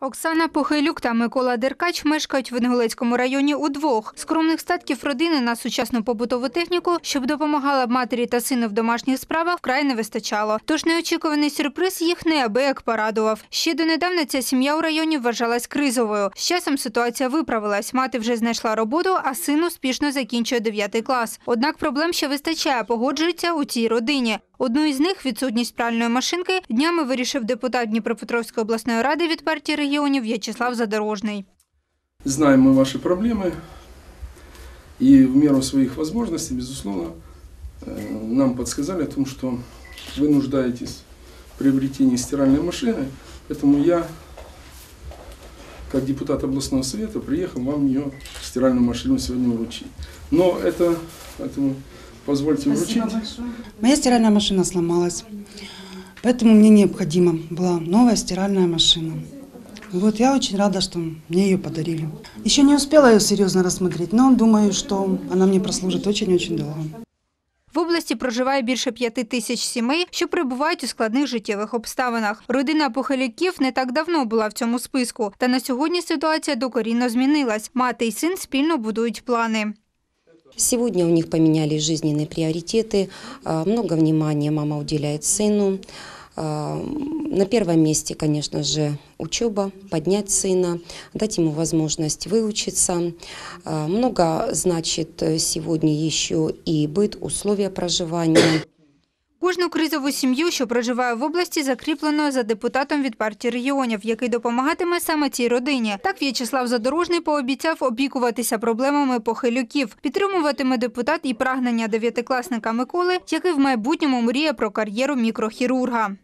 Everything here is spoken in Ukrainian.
Оксана Похилюк та Микола Деркач мешкають в Інгулецькому районі удвох. Скромних статків родини на сучасну побутову техніку, щоб допомагала матері та сину в домашніх справах, вкрай не вистачало. Тож неочікуваний сюрприз їх неабияк порадував. Ще донедавна ця сім'я у районі вважалась кризовою. З часом ситуація виправилась. Мати вже знайшла роботу, а син успішно закінчує 9 клас. Однак проблем ще вистачає, погоджується у цій родині. Одну із них відсутність пральної машинки днями вирішив депутат Дніпропетровської обласної ради від партії регіонів В'ячеслав Задорожний. Знаем мы ваши проблемы и в меру своих возможностей, безусловно, э, нам подсказали о том, что вы нуждаетесь в приобретении стиральной машины, поэтому я, как депутат областного совета, приехал вам ее стиральную машину сегодня вручить. Но это, поэтому Позвольте вручить. Моя стиральная машина сломалась, поэтому мне необходима была новая стиральная машина. И Вот я очень рада, что мне ее подарили. Еще не успела ее серьезно рассмотреть, но думаю, что она мне прослужит очень-очень долго. В області проживає більше п'яти тисяч сімей, що перебувають у складних життєвих обставинах. Родина похиляків не так давно була в цьому списку. Та на сьогодні ситуація докорінно змінилась. Мати й син спільно будують плани. Сегодня у них поменялись жизненные приоритеты, а, много внимания мама уделяет сыну. А, На первом месте, конечно же, учеба, поднять сына, дать ему возможность выучиться. А, Много значит э, сегодня еще и быт, условия проживания. Кожну кризову сім'ю, що проживає в області, закріплено за депутатом від партії регіонів, який допомагатиме саме цій родині. Так В'ячеслав Задорожний пообіцяв опікуватися проблемами похилюків. Підтримуватиме депутат і прагнення дев'ятикласника Миколи, який в майбутньому мріє про кар'єру мікрохірурга.